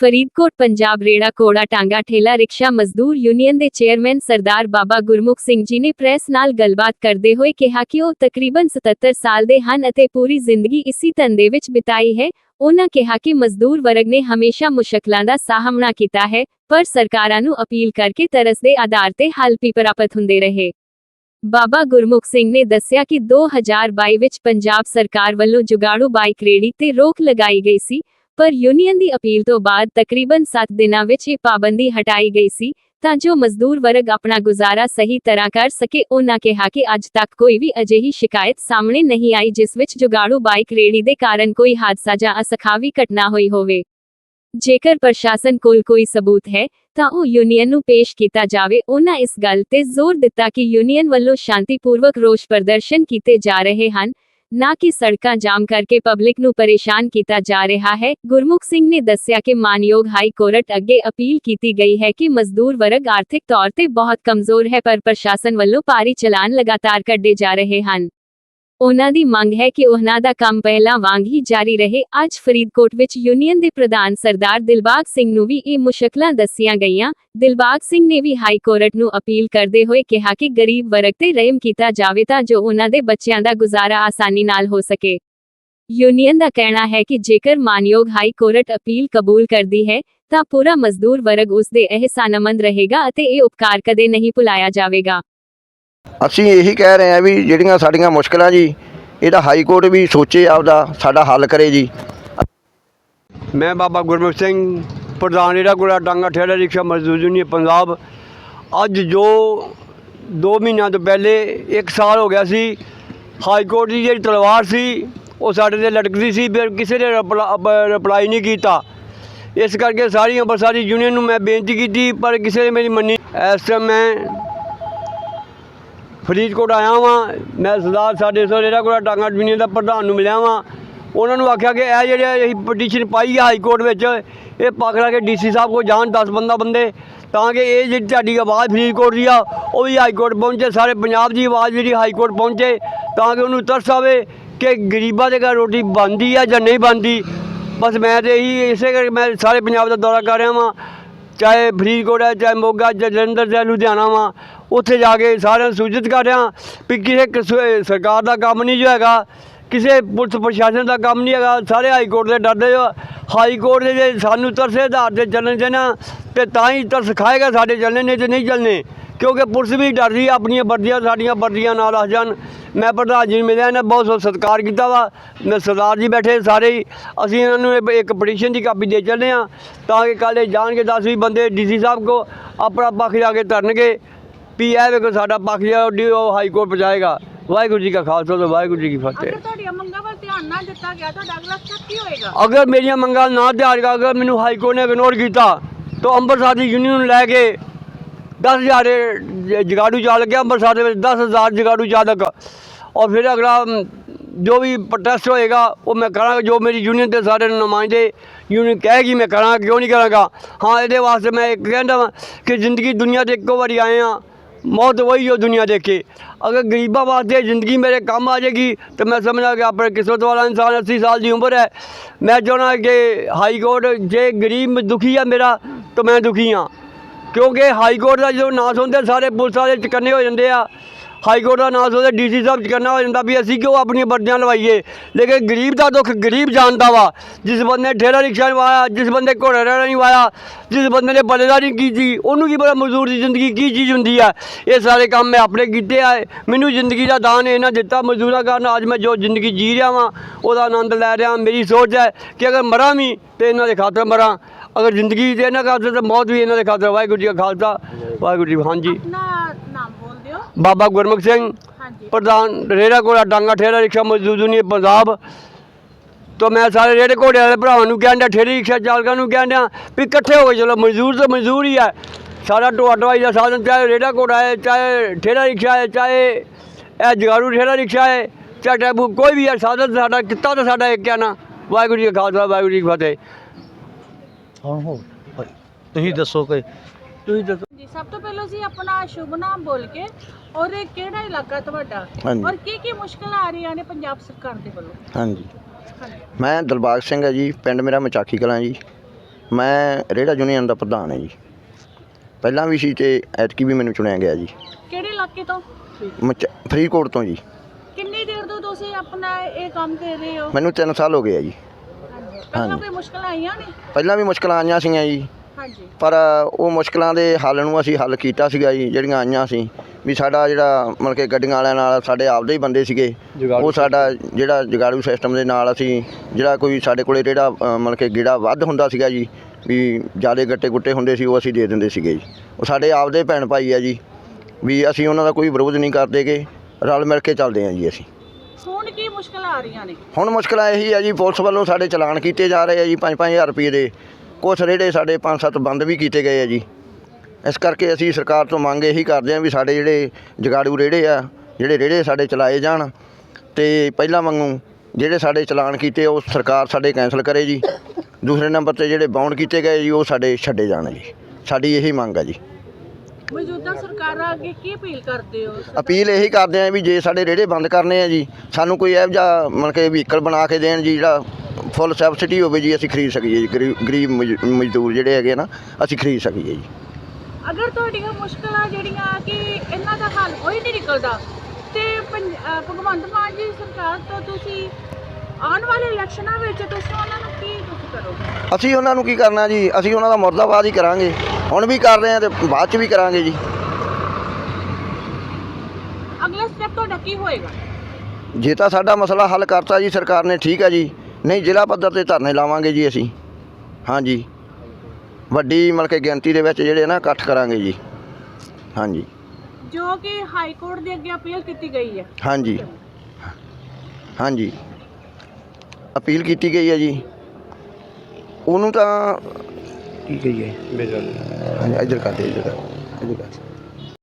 ਫਰੀਦਕੋਟ, ਪੰਜਾਬ ਰੇੜਾ ਕੋੜਾ ਟਾਂਗਾ ਠੇਲਾ ਰਿਕਸ਼ਾ ਮਜ਼ਦੂਰ ਯੂਨੀਅਨ ਦੇ ਚੇਅਰਮੈਨ ਸਰਦਾਰ ਬਾਬਾ ਗੁਰਮੁਖ ਸਿੰਘ ਜੀ ਨੇ ਪ੍ਰੈਸ ਨਾਲ ਗੱਲਬਾਤ ਕਰਦੇ ਹੋਏ ਕਿਹਾ ਕਿ ਉਹ ਤਕਰੀਬਨ 77 ਸਾਲ ਦੇ ਹਨ ਅਤੇ ਪੂਰੀ ਜ਼ਿੰਦਗੀ ਇਸੀ ਧੰਦੇ ਵਿੱਚ ਬਿਤਾਈ ਹੈ। ਉਹਨਾਂ ਕਿਹਾ ਕਿ ਮਜ਼ਦੂਰ ਵਰਗ ਨੇ ਹਮੇਸ਼ਾ ਮੁਸ਼ਕਲਾਂ ਦਾ ਸਾਹਮਣਾ ਕੀਤਾ ਹੈ, ਪਰ ਸਰਕਾਰਾਂ ਨੂੰ ਅਪੀਲ ਕਰਕੇ ਤਰਸ ਦੇ ਆਧਾਰ ਤੇ ਹੱਲ ਵੀ ਪ੍ਰਾਪਤ ਹੁੰਦੇ ਰਹੇ। ਬਾਬਾ ਗੁਰਮੁਖ ਸਿੰਘ ਨੇ ਦੱਸਿਆ ਕਿ 2022 ਵਿੱਚ ਪੰਜਾਬ ਸਰਕਾਰ ਵੱਲੋਂ ਜੁਗਾੜੂ ਬਾਈਕ ਰੇੜੀ ਤੇ ਰੋਕ ਲਗਾਈ ਗਈ ਸੀ। ਪਰ ਯੂਨੀਅਨ ਦੀ ਅਪੀਲ ਤੋਂ ਬਾਅਦ ਤਕਰੀਬਨ 7 ਦਿਨਾਂ ਵਿੱਚ ਇਹ ਪਾਬੰਦੀ ਹਟਾਈ ਗਈ ਸੀ, ਤਾਂ ਜੋ ਮਜ਼ਦੂਰ ਵਰਗ ਆਪਣਾ ਗੁਜ਼ਾਰਾ ਸਹੀ ਤਰ੍ਹਾਂ ਕਰ ਸਕੇ। ਉਹਨਾਂ ਕਿਹਾ ਕਿ ਅੱਜ ਤੱਕ ਕੋਈ ਵੀ ਅਜਿਹੀ ਸ਼ਿਕਾਇਤ ਸਾਹਮਣੇ ਨਹੀਂ ਆਈ ਜਿਸ ਵਿੱਚ ਜੁਗਾੜੂ ਬਾਈਕ ਰੇੜੀ ਦੇ ਕਾਰਨ ਕੋਈ ਹਾਦਸਾ ਜਾਂ ਅਸਖਾਵੀ ਘਟਨਾ ਹੋਈ ਹੋਵੇ। ਜੇਕਰ ਪ੍ਰਸ਼ਾਸਨ ਕੋਲ ਕੋਈ ਸਬੂਤ ਹੈ, ਤਾਂ ਉਹ ਯੂਨੀਅਨ ਨੂੰ ਪੇਸ਼ ਕੀਤਾ ਜਾਵੇ। ਉਹਨਾਂ ਇਸ ਗੱਲ ਤੇ ਜ਼ੋਰ ਦਿੱਤਾ ਕਿ ਯੂਨੀਅਨ ਵੱਲੋਂ ਸ਼ਾਂਤੀਪੂਰਵਕ ਰੋਸ ਪ੍ਰਦਰਸ਼ਨ ਕੀਤੇ ਜਾ ਰਹੇ ਹਨ ਨਾ ਕਿ ਸੜਕਾਂ ਜਾਮ ਕਰਕੇ ਪਬਲਿਕ ਨੂੰ ਪਰੇਸ਼ਾਨ ਕੀਤਾ ਜਾ ਰਿਹਾ ਹੈ। ਗੁਰਮੁਖ ਸਿੰਘ ਨੇ ਦੱਸਿਆ ਕਿ ਮਾਨਯੋਗ ਹਾਈ ਕੋਰਟ ਅੱਗੇ ਅਪੀਲ ਕੀਤੀ ਗਈ ਹੈ ਕਿ ਮਜ਼ਦੂਰ ਵਰਗ ਆਰਥਿਕ ਤੌਰ ਤੇ ਬਹੁਤ ਕਮਜ਼ੋਰ ਹੈ, ਪਰ ਪ੍ਰਸ਼ਾਸਨ ਵੱਲੋਂ ਭਾਰੀ ਚਲਾਨ ਲਗਾਤਾਰ ਕੱਢੇ ਜਾ ਰਹੇ ਹਨ। ਉਹਨਾਂ ਦੀ ਮੰਗ ਹੈ ਕਿ ਉਹਨਾਂ ਦਾ ਕੰਮ ਪਹਿਲਾਂ ਵਾਂਗ ਹੀ ਜਾਰੀ ਰਹੇ। ਅੱਜ ਫਰੀਦਕੋਟ ਵਿੱਚ ਯੂਨੀਅਨ ਦੇ ਪ੍ਰਧਾਨ ਸਰਦਾਰ ਦਿਲਬਾਗ ਸਿੰਘ ਨੂੰ ਵੀ ਇਹ ਮੁਸ਼ਕਲਾਂ ਦੱਸੀਆਂ ਗਈਆਂ। ਦਿਲਬਾਗ ਸਿੰਘ ਨੇ ਵੀ ਹਾਈ ਕੋਰਟ ਨੂੰ ਅਪੀਲ ਕਰਦੇ ਹੋਏ ਕਿਹਾ ਕਿ ਗਰੀਬ ਵਰਗ ਤੇ ਰਹਿਮ ਕੀਤਾ ਜਾਵੇ ਤਾਂ ਜੋ ਉਹਨਾਂ ਦੇ ਬੱਚਿਆਂ ਦਾ ਗੁਜ਼ਾਰਾ ਆਸਾਨੀ ਨਾਲ ਹੋ ਸਕੇ। ਯੂਨੀਅਨ ਦਾ ਕਹਿਣਾ ਹੈ ਕਿ ਜੇਕਰ ਮਾਨਯੋਗ ਹਾਈ ਕੋਰਟ ਅਪੀਲ ਕਬੂਲ ਕਰਦੀ ਹੈ, ਤਾਂ ਪੂਰਾ ਮਜ਼ਦੂਰ ਵਰਗ ਉਸ ਦੇ ਅਹਿਸਾਨਮੰਦ ਰਹੇਗਾ ਅਤੇ ਇਹ ਉਪਕਾਰ ਕਦੇ ਨਹੀਂ ਭੁਲਾਇਆ ਜਾਵੇਗਾ। ਅਸੀਂ ਇਹੀ ਕਹਿ ਰਹੇ ਹਾਂ ਵੀ ਜਿਹੜੀਆਂ ਸਾਡੀਆਂ ਮੁਸ਼ਕਲਾਂ ਜੀ ਇਹਦਾ ਹਾਈ ਕੋਰਟ ਵੀ ਸੋਚੇ ਆਪਦਾ, ਸਾਡਾ ਹੱਲ ਕਰੇ ਜੀ। ਮੈਂ ਬਾਬਾ ਗੁਰਮੁਖ ਸਿੰਘ, ਪ੍ਰਧਾਨ ਜਿਹੜਾ ਗੁੜਾ ਡਾਂਗਾ ਠੇਲਾ ਰਿਕਸ਼ਾ ਮਜ਼ਦੂਰ ਯੂਨੀਅਨ ਪੰਜਾਬ। ਅੱਜ ਜੋ 2 ਮਹੀਨਿਆਂ ਤੋਂ ਪਹਿਲੇ 1 ਸਾਲ ਹੋ ਗਿਆ ਸੀ, ਹਾਈ ਕੋਰਟ ਦੀ ਜਿਹੜੀ ਤਲਵਾਰ ਸੀ, ਉਹ ਸਾਡੇ ਤੇ ਲਟਕਦੀ ਸੀ, ਫਿਰ ਕਿਸੇ ਨੇ ਰਿਪਲਾਈ ਨਹੀਂ ਕੀਤਾ। ਇਸ ਕਰਕੇ ਸਾਰੀਆਂ ਅੰਮ੍ਰਿਤਸਰੀ ਯੂਨੀਅਨ ਨੂੰ ਮੈਂ ਬੇਨਤੀ ਕੀਤੀ, ਪਰ ਕਿਸੇ ਨੇ ਮੇਰੀ ਮੰਨੀ। ਇਸ ਟਾਈਮ ਮੈਂ ਫਰੀਦਕੋਟ ਆਇਆ ਵਾਂ, ਮੈਂ ਸਰਦਾਰ ਸਾਡੇ ਸਰ ਜਿਹੜਾ ਕੋਲ ਟਾਂਗਾ ਯੂਨੀਅਨ ਦਾ ਪ੍ਰਧਾਨ ਨੂੰ ਮਿਲਿਆ ਵਾਂ, ਉਹਨਾਂ ਨੂੰ ਆਖਿਆ ਕਿ ਇਹ ਜਿਹੜੇ ਅਸੀਂ ਪਟੀਸ਼ਨ ਪਾਈ ਆ ਹਾਈ ਕੋਰਟ ਵਿੱਚ, ਇਹ ਪਕੜਾ ਕੇ ਡੀਸੀ ਸਾਹਿਬ ਕੋਲ ਜਾਣ 10 ਬੰਦਾ ਬੰਦੇ, ਤਾਂ ਕਿ ਇਹ ਜਿਹੜੀ ਤੁਹਾਡੀ ਆਵਾਜ਼ ਫਰੀਦਕੋਟ ਦੀ ਆ, ਉਹ ਵੀ ਹਾਈ ਕੋਰਟ ਪਹੁੰਚੇ, ਸਾਰੇ ਪੰਜਾਬ ਦੀ ਆਵਾਜ਼ ਜਿਹੜੀ ਹਾਈ ਕੋਰਟ ਪਹੁੰਚੇ, ਤਾਂ ਕਿ ਉਹਨੂੰ ਤਰਸ ਆਵੇ ਕਿ ਗਰੀਬਾਂ ਦੇ ਘਰ ਰੋਟੀ ਬਣਦੀ ਆ ਜਾਂ ਨਹੀਂ ਬਣਦੀ। ਬਸ ਮੈਂ ਤੇ ਇਹੀ ਇਸੇ ਕਰਕੇ ਮੈਂ ਸਾਰੇ ਪੰਜਾਬ ਦਾ ਦੌਰਾ ਕਰ ਰਿਹਾ ਵਾਂ। ਚਾਹੇ ਫਰੀਦਕੋਟ ਹੈ, ਚਾਹੇ ਮੋਗਾ ਜਾਂ ਜਲੰਧਰ ਜਾਂ ਲੁਧਿਆਣਾ ਵਾ, ਉੱਥੇ ਜਾ ਕੇ ਸਾਰਿਆਂ ਨੂੰ ਸੂਚਿਤ ਕਰ ਰਿਹਾ ਵੀ ਕਿਸੇ ਕਿਸ- ਸਰਕਾਰ ਦਾ ਕੰਮ ਨਹੀਂ ਜੋ ਹੈਗਾ, ਕਿਸੇ ਪੁਲਿਸ ਪ੍ਰਸ਼ਾਸਨ ਦਾ ਕੰਮ ਨਹੀਂ ਹੈਗਾ, ਸਾਰੇ ਹਾਈ ਕੋਰਟ ਦੇ ਡਰਦੇ ਹੋ। ਹਾਈ ਕੋਰਟ ਦੇ ਜੇ ਸਾਨੂੰ ਤਰਸੇ ਆਧਾਰ ਤੇ ਚੱਲਣ ਦੇਣਾ, ਤੇ ਤਾਂ ਹੀ ਤਰਸ ਖਾਏਗਾ ਸਾਡੇ ਚੱਲਣੇ, ਨਹੀਂ ਤੇ ਨਹੀਂ ਚੱਲਣੇ। ਕਿਉਂਕਿ ਪੁਲਿਸ ਵੀ ਡਰਦੀ ਆਪਣੀਆਂ ਵਰਦੀਆਂ ਸਾਡੀਆਂ ਵਰਦੀਆਂ ਨਾਲ ਆ ਜਾਣ। ਮੈਂ ਪ੍ਰਧਾਨ ਜੀ ਨੂੰ ਮਿਲਿਆ ਇਹਨਾਂ ਬਹੁਤ ਬਹੁਤ ਸਤਿਕਾਰ ਕੀਤਾ ਵਾ। ਮੈਂ ਸਰਦਾਰ ਜੀ ਬੈਠੇ ਸਾਰੇ ਹੀ। ਅਸੀਂ ਇਹਨਾਂ ਨੂੰ ਇਹ- ਇੱਕ ਪਟੀਸ਼ਨ ਦੀ ਕਾਪੀ ਦੇ ਚੱਲੇ ਆ ਤਾਂ ਕਿ ਕੱਲ੍ਹ ਇਹ ਜਾਣਗੇ 10 ਵੀਹ ਬੰਦੇ ਡੀਸੀ ਸਾਹਿਬ ਕੋ ਆਪਣਾ ਪੱਖ ਜਾ ਕੇ ਧਰਨਗੇ। ਵੀ ਇਹ ਵੇਖੋ ਸਾਡਾ ਪੱਖ ਜਿਹੜਾ ਉਹ ਉਹ ਹਾਈ ਕੋਰਟ ਪਹੁੰਚਾਏਗਾ। ਵਾਹਿਗੁਰੂ ਜੀ ਕਾ ਖਾਲਸਾ ਤੇ ਵਾਹਿਗੁਰੂ ਜੀ ਕੀ ਫਤਿਹ। ਅਗਰ ਤੁਹਾਡੀਆਂ ਮੰਗਾਂ ਵੱਲ ਧਿਆਨ ਨਾ ਦਿੱਤਾ ਗਿਆ ਤੁਹਾਡਾ ਅਗਲਾ ਸਟੈਪ ਕੀ ਹੋਏਗਾ? ਅਗਰ ਮੇਰੀਆਂ ਮੰਗਾਂ ਨਾ ਧਿਆਨ ਕਰ ਅਗਰ ਮੈਨੂੰ ਹਾਈ ਕੋਰਟ ਨੇ ਇਗਨੋਰ ਕੀਤਾ ਤਾਂ ਅੰਮ੍ਰਿਤਸਰ ਦੀ ਯੂਨੀਅਨ ਨੂੰ ਲੈ ਕੇ 10000 ਜ- ਜਗਾੜੂ ਚਾਲਕ ਹੈ ਅੰਮ੍ਰਿਤਸਰ ਦੇ ਵਿੱਚ 10000 ਜਗਾੜੂ ਚਾਲਕ। ਔਰ ਫਿਰ ਅਗਲਾ ਜੋ ਵੀ ਪ੍ਰੋਟੈਸਟ ਹੋਏਗਾ, ਉਹ ਮੈਂ ਕਰਾਂਗਾ, ਜੋ ਮੇਰੀ ਯੂਨੀਅਨ ਦੇ ਸਾਰੇ ਨੁਮਾਇੰਦੇ ਯੂਨੀਅਨ ਕਹੇਗੀ, ਮੈਂ ਕਰਾਂਗਾ, ਕਿਉਂ ਨਹੀਂ ਕਰਾਂਗਾ? ਹਾਂ, ਇਹਦੇ ਵਾਸਤੇ ਮੈਂ ਇੱਕ ਕਹਿੰਦਾ ਵਾਂ ਕਿ ਜ਼ਿੰਦਗੀ ਦੁਨੀਆ ਤੇ ਇੱਕੋ ਵਾਰੀ ਆਏ ਆ ਮੌਤ ਵਹੀ ਹੋ ਦੁਨੀਆ ਦੇਖੇ ਅਗਰ ਗਰੀਬਾਂ ਵਾਸਤੇ ਜ਼ਿੰਦਗੀ ਮੇਰੇ ਕੰਮ ਆ ਜਾਏਗੀ, ਤਾਂ ਮੈਂ ਸਮਝਦਾ ਕਿ ਆਪਣੇ ਕਿਸਮਤ ਵਾਲਾ ਇਨਸਾਨ 80 ਸਾਲ ਦੀ ਉਮਰ ਹੈ। ਮੈਂ ਚਾਹੁੰਦਾ ਕਿ ਹਾਈ ਕੋਰਟ, ਜੇ ਗਰੀਬ ਦੁਖੀ ਆ ਮੇਰਾ, ਤਾਂ ਮੈਂ ਦੁਖੀ ਹਾਂ। ਕਿਉਂਕਿ ਹਾਈ ਕੋਰਟ ਦਾ ਜਦੋਂ ਨਾਂ ਸੁਣਦੇ ਸਾਰੇ ਪੁਲਿਸ ਵਾਲੇ ਚਕੰਨੇ ਹੋ ਜਾਂਦੇ ਆ। ਹਾਈ ਕੋਰਟ ਦਾ ਨਾਂ ਸੁਣਦੇ, ਡੀਸੀ ਸਾਹਿਬ ਚਕੰਨਾ ਹੋ ਜਾਂਦਾ ਵੀ ਅਸੀਂ ਕਿਉਂ ਆਪਣੀਆਂ ਵਰਦੀਆਂ ਲਵਾਈਏ? ਲੇਕਿਨ ਗਰੀਬ ਦਾ ਦੁੱਖ ਗਰੀਬ ਜਾਣਦਾ ਵਾ। ਜਿਸ ਬੰਦੇ ਨੇ ਠੇਲਾ ਰਿਕਸ਼ਾ ਨਹੀਂ ਵਾਇਆ, ਜਿਸ ਬੰਦੇ ਘੋੜਾ ਰੇੜਾ ਨਹੀਂ ਵਾਇਆ, ਜਿਸ ਬੰਦੇ ਨੇ ਬਲੇਦਾਰੀ ਕੀਤੀ, ਉਹਨੂੰ ਕੀ ਪਤਾ ਮਜ਼ਦੂਰ ਦੀ ਜ਼ਿੰਦਗੀ ਕੀ ਚੀਜ਼ ਹੁੰਦੀ ਆ। ਇਹ ਸਾਰੇ ਕੰਮ ਮੈਂ ਆਪਣੇ ਕੀਤੇ ਆ। ਮੈਨੂੰ ਜ਼ਿੰਦਗੀ ਦਾ ਦਾਨ ਇਹਨਾਂ ਦਿੱਤਾ। ਮਜ਼ਦੂਰਾਂ ਕਾਰਨ ਅੱਜ ਮੈਂ ਜੋ ਜ਼ਿੰਦਗੀ ਜੀ ਰਿਹਾ ਵਾਂ, ਉਹਦਾ ਆਨੰਦ ਲੈ ਰਿਹਾ। ਮੇਰੀ ਸੋਚ ਹੈ ਕਿ ਅਗਰ ਮਰਾਂ ਵੀ ਤੇ ਇਹਨਾਂ ਦੇ ਖਾਤਰ ਮਰਾਂ ਅਗਰ ਜ਼ਿੰਦਗੀ ਦੇ ਇਹਨਾਂ ਖਾਤਰ ਤੇ ਮੌਤ ਵੀ ਇਹਨਾਂ ਦੇ ਖਾਤਰ ਵਾਹਿਗੁਰੂ ਜੀ ਕਾ ਖਾਲਸਾ ਵਾਹਿਗੁਰੂ ਜੀ ਹਾਂਜੀ। ਆਪਣਾ ਨਾਮ ਬੋਲ ਦਿਓ ਬਾਬਾ ਗੁਰਮੁਖ ਸਿੰਘ ਹਾਂਜੀ। ਪ੍ਰਧਾਨ ਰੇੜਾ ਕੋਲਾ ਡਾਂਗਾ ਠੇਰਾ ਰਿਕਸ਼ਾ ਮਜ਼ਦੂਰ ਯੂਨੀਅਨ ਪੰਜਾਬ। ਤੋਂ ਮੈਂ ਸਾਰੇ ਰੇੜੇ ਘੋੜੇ ਵਾਲੇ ਭਰਾਵਾਂ ਨੂੰ ਕਹਿੰਦਾ ਠੇਰੀ ਰਿਕਸ਼ਾ ਚਾਲਕਾਂ ਨੂੰ ਕਹਿੰਦਾ ਵੀ ਇਕੱਠੇ ਹੋ ਕੇ ਚਲੋ ਮਜ਼ਦੂਰ ਤਾਂ ਮਜ਼ਦੂਰ ਹੀ ਹੈ ਸਾਰਾ ਢੋਆ ਢੋਆਈ ਦਾ ਸਾਧਨ ਚਾਹੇ ਰੇੜਾ ਘੋੜਾ ਹੈ ਚਾਹੇ ਠੇਰਾ ਰਿਕਸ਼ਾ ਹੈ ਚਾਹੇ ਇਹ ਜਗਾਰੂ ਠੇਰਾ ਰਿਕਸ਼ਾ ਹੈ ਚਾਹੇ ਟੈਂਪੂ ਕੋਈ ਵੀ ਹੈ ਸਾਧਨ ਸਾਡਾ ਕਿੱਤਾ ਤਾਂ ਸਾਡਾ ਇੱਕ ਹੈ ਨਾ। ਵਾਹਿਗੁਰੂ ਜੀ ਕਾ ਖਾਲਸਾ ਵਾਹਿਗੁਰੂ ਜੀ ਕੀ ਫਤਿਹ। ਹੁਣ ਹੋ ਤੁਸੀਂ ਦੱਸੋ ਕੋਈ। ਤੁਸੀਂ ਦੱਸੋ। ਜੀ ਸਭ ਤੋਂ ਪਹਿਲਾਂ ਜੀ ਆਪਣਾ ਸ਼ੁਭ ਨਾਮ ਬੋਲ ਕੇ ਔਰ ਇਹ ਕਿਹੜਾ ਇਲਾਕਾ ਤੁਹਾਡਾ? ਹਾਂਜੀ। ਔਰ ਕੀ ਕੀ ਮੁਸ਼ਕਲਾਂ ਆ ਰਹੀਆਂ ਨੇ ਪੰਜਾਬ ਸਰਕਾਰ ਦੇ ਵੱਲੋਂ? ਹਾਂਜੀ। ਹਾਂਜੀ। ਮੈਂ ਦਿਲਬਾਗ ਸਿੰਘ ਹੈ ਜੀ ਪਿੰਡ ਮੇਰਾ ਮਚਾਖੀ ਕਲਾਂ ਜੀ। ਮੈਂ ਰੇੜਾ ਯੂਨੀਅਨ ਦਾ ਪ੍ਰਧਾਨ ਹਾਂ ਜੀ। ਪਹਿਲਾਂ ਵੀ ਸੀ ਤੇ ਐਤਕੀ ਵੀ ਮੈਨੂੰ ਚੁਣਿਆ ਗਿਆ ਜੀ। ਕਿਹੜੇ ਇਲਾਕੇ ਤੋਂ? ਮਚ- ਫਰੀਦਕੋਟ ਤੋਂ ਜੀ। ਕਿੰਨੀ ਦੇਰ ਤੋਂ ਤੁਸੀਂ ਆਪਣਾ ਇਹ ਕੰਮ ਕਰ ਰਹੇ ਹੋ? ਮੈਨੂੰ 3 ਸਾਲ ਹੋ ਗਏ ਆ ਜੀ। ਪਹਿਲਾਂ ਹਾਂਜੀ। ਕੋਈ ਮੁਸ਼ਕਲਾਂ ਆਈਆਂ ਨੇ ਪਹਿਲਾਂ ਵੀ ਮੁਸ਼ਕਲਾਂ ਆਈਆਂ ਸੀਗੀਆਂ ਜੀ। ਹਾਂਜੀ। ਪਰ ਉਹ ਮੁਸ਼ਕਲਾਂ ਦੇ ਹੱਲ ਨੂੰ ਅਸੀਂ ਹੱਲ ਕੀਤਾ ਸੀਗਾ ਜੀ ਜਿਹੜੀਆਂ ਆਈਆਂ ਸੀ। ਵੀ ਸਾਡਾ ਜਿਹੜਾ ਮਤਲਬ ਕਿ ਗੱਡੀਆਂ ਵਾਲਿਆਂ ਨਾਲ ਸਾਡੇ ਆਪਦੇ ਹੀ ਬੰਦੇ ਸੀਗੇ। ਉਹ ਸਾਡਾ ਜਿਹੜਾ ਜਗਾੜੂ ਸਿਸਟਮ ਦੇ ਨਾਲ ਅਸੀਂ ਜਿਹੜਾ ਕੋਈ ਸਾਡੇ ਕੋਲੇ ਜਿਹੜਾ ਅ, ਮਤਲਬ ਕਿ ਗੇੜਾ ਵੱਧ ਹੁੰਦਾ ਸੀਗਾ ਜੀ ਵੀ ਜਿਆਦੇ ਗੱਟੇ ਗੁੱਟੇ ਹੁੰਦੇ ਸੀ ਉਹ ਅਸੀਂ ਦੇ ਦਿੰਦੇ ਸੀਗੇ ਜੀ। ਉਹ ਸਾਡੇ ਆਪਦੇ ਭੈਣ ਭਾਈ ਆ ਜੀ ਵੀ ਅਸੀਂ ਉਹਨਾਂ ਦਾ ਕੋਈ ਵਿਰੋਧ ਨਹੀਂ ਕਰਦੇਗੇ ਰਲ ਮਿਲ ਕੇ ਚੱਲਦੇ ਆ ਜੀ ਅਸੀਂ। ਆ ਰਹੀਆਂ ਨੇ। ਹੁਣ ਮੁਸ਼ਕਲਾਂ ਇਹੀ ਆ ਜੀ, ਪੁਲਿਸ ਵੱਲੋਂ ਸਾਡੇ ਚਲਾਨ ਕੀਤੇ ਜਾ ਰਹੇ ਆ ਜੀ 5-5000 ਰੁਪਏ ਦੇ। ਕੁਛ ਰੇੜੇ ਸਾਡੇ 5-7 ਬੰਦ ਵੀ ਕੀਤੇ ਗਏ ਆ ਜੀ। ਇਸ ਕਰਕੇ ਅਸੀਂ ਸਰਕਾਰ ਤੋਂ ਮੰਗ ਇਹੀ ਕਰਦੇ ਆ ਵੀ ਸਾਡੇ ਜਿਹੜੇ ਜਗਾੜੂ ਰੇੜੇ ਆ, ਜਿਹੜੇ ਰੇੜੇ ਸਾਡੇ ਚਲਾਏ ਜਾਣ ਤੇ ਪਹਿਲਾਂ ਵਾਂਗੂ ਜਿਹੜੇ ਸਾਡੇ ਚਲਾਨ ਕੀਤੇ ਉਹ ਸਰਕਾਰ ਸਾਡੇ ਕੈਂਸਲ ਕਰੇ ਜੀ। ਦੂਸਰੇ ਨੰਬਰ ਤੇ ਜਿਹੜੇ ਬਾਉਂਡ ਕੀਤੇ ਗਏ ਜੀ, ਉਹ ਸਾਡੇ ਛੱਡੇ ਜਾਣ ਜੀ। ਸਾਡੀ ਇਹੀ ਮੰਗ ਆ ਜੀ। ਮੌਜੂਦਾ ਸਰਕਾਰਾਂ ਅੱਗੇ ਕੀ ਅਪੀਲ ਕਰਦੇ ਹੋ? ਅਪੀਲ ਇਹੀ ਕਰਦੇ ਆ ਵੀ ਜੇ ਸਾਡੇ ਰੇੜੇ ਬੰਦ ਕਰਨੇ ਆ ਜੀ ਸਾਨੂੰ ਕੋਈ ਇਹੋ ਜਿਹਾ ਮਤਲਬ ਕਿ ਵਹੀਕਲ ਬਣਾ ਕੇ ਦੇਣ ਜੀ ਜਿਹੜਾ ਫੁੱਲ ਸਬਸਿਡੀ ਹੋਵੇ ਜੀ ਅਸੀਂ ਖਰੀਦ ਸਕੀਏ ਜੀ। ਗਰੀਬ ਗਰੀਬ ਮਜ਼- ਮਜ਼ਦੂਰ ਜਿਹੜੇ ਹੈਗੇ ਨਾ ਅਸੀਂ ਖਰੀਦ ਸਕੀਏ ਜੀ। ਅਗਰ ਤੁਹਾਡੀਆਂ ਮੁਸ਼ਕਲਾਂ ਜਿਹੜੀਆਂ ਕਿ ਇਹਨਾਂ ਦਾ ਹੱਲ ਕੋਈ ਨਹੀਂ ਨਿਕਲਦਾ ਤੇ ਪੰਜ- ਅਹ ਭਗਵੰਤ ਮਾਨ ਜੀ ਸਰਕਾਰ ਤੋਂ ਤੁਸੀਂ ਆਉਣ ਵਾਲੇ ਇਲੈਕਸ਼ਨਾਂ ਵਿੱਚ ਤੁਸੀਂ ਉਹਨਾਂ ਨੂੰ ਕੀ ਕੁਝ ਕਰੋਗੇ? ਅਸੀਂ ਉਹਨਾਂ ਨੂੰ ਕੀ ਕਰਨਾ ਜੀ? ਅਸੀਂ ਉਹਨਾਂ ਦਾ ਮੁਰਦਾਬਾਦ ਹੀ ਕਰਾਂਗੇ। ਹੁਣ ਵੀ ਕਰ ਰਹੇ ਆ ਤੇ ਬਾਅਦ ਚ ਵੀ ਕਰਾਂਗੇ ਜੀ। ਅਗਲਾ ਸਟੈਪ ਤੁਹਾਡਾ ਕੀ ਹੋਏਗਾ? ਜੇ ਤਾਂ ਸਾਡਾ ਮਸਲਾ ਹੱਲ ਕਰਤਾ ਜੀ ਸਰਕਾਰ ਨੇ ਠੀਕ ਹੈ ਜੀ। ਨਹੀਂ ਜ਼ਿਲ੍ਹਾ ਪੱਧਰ ਤੇ ਧਰਨੇ ਲਾਵਾਂਗੇ ਜੀ ਅਸੀਂ। ਹਾਂਜੀ। ਵੱਡੀ ਮਤਲਬ ਕਿ ਗਿਣਤੀ ਦੇ ਵਿੱਚ ਜਿਹੜੇ ਨਾ ਇਕੱਠ ਕਰਾਂਗੇ ਜੀ। ਹਾਂਜੀ। ਜੋ ਕਿ ਹਾਈ ਕੋਰਟ ਦੇ ਅੱਗੇ ਅਪੀਲ ਕੀਤੀ ਗਈ ਹੈ। ਹਾਂਜੀ। ਹਾਂਜੀ। ਅਪੀਲ ਕੀਤੀ ਗਈ ਹੈ ਜੀ। ਉਹਨੂੰ ਤਾਂ ਕੀ ਕਹੀਏ? ਹਾਂਜੀ ਇੱਧਰ ਕਰਦੇ ਇੱਧਰ ਕਰ ਇੱਧਰ ਕਰ।